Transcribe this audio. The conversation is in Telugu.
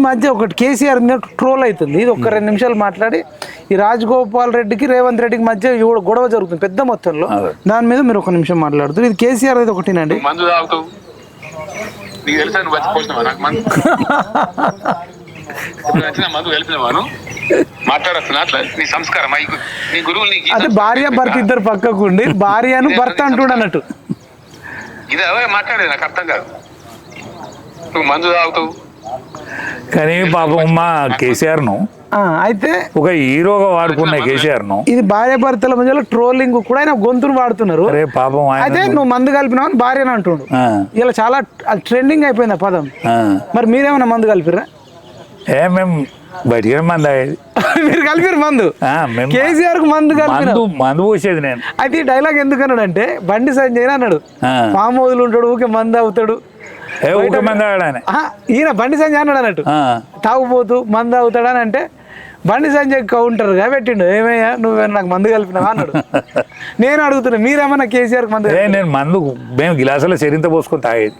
ఈ మధ్య ఒకటి కేసీఆర్ మీద ట్రోల్ అవుతుంది. ఇది ఒక రెండు నిమిషాలు మాట్లాడి ఈ రాజగోపాల్ రెడ్డికి రేవంత్ రెడ్డికి మధ్య గొడవ జరుగుతుంది పెద్ద మొత్తంలో. దాని మీద మీరు ఒక నిమిషం మాట్లాడుతారు ఇది కేసీఆర్ అనేది ఒకటినండి అంటే భార్య భర్త ఇద్దరు పక్కకు ఉండి భార్యను భర్త అంటుండ అన్నట్టు. ఇది మాట్లాడేది నాకు అర్థం కాదు. నువ్వు మందు తాగుతావు. కానీ పాపం మా కేసీఆర్ను ఆ, అయితే ఒక హీరోగా వాడుకున్న కేసీఆర్ను ఇది భార్య భర్తల మధ్యలో ట్రోలింగ్ కూడా ఆయన గొంతును వాడుతున్నారు. అరే పాపం అయితే నువ్వు మందు కలిపినావు అని భార్యను అంటుండు. ఇలా చాలా ట్రెండింగ్ అయిపోయింది ఆ పదం. మరి మీరేమైనా మందు కలిపిరా ఏ మేము బయటికి మంది. మీరు కలిపిరు మందు? కేసీఆర్కు మందు కలిపిన మందు పోసేది నేను. అయితే ఈ డైలాగ్ ఎందుకు అన్నాడంటే బండి సంజయ్ అన్నాడు. మామూలు ఉంటాడు ఊకే మందు అవుతాడు ఈయన బండి సంజయ్ అన్నాడు అన్నట్టు. తాగుపోతూ మందు అవుతాడు అని అంటే బండి సంజయ్ కౌంటర్గా పెట్టిండు. ఏమయ్యా నువ్వు నాకు మందు కలిపినావా అన్నాడు. నేను అడుగుతున్నా మీరేమన్నా కేసీఆర్ మందు నేను మందు మేము గిలాసులో చెరింత పోసుకొని తాగేది.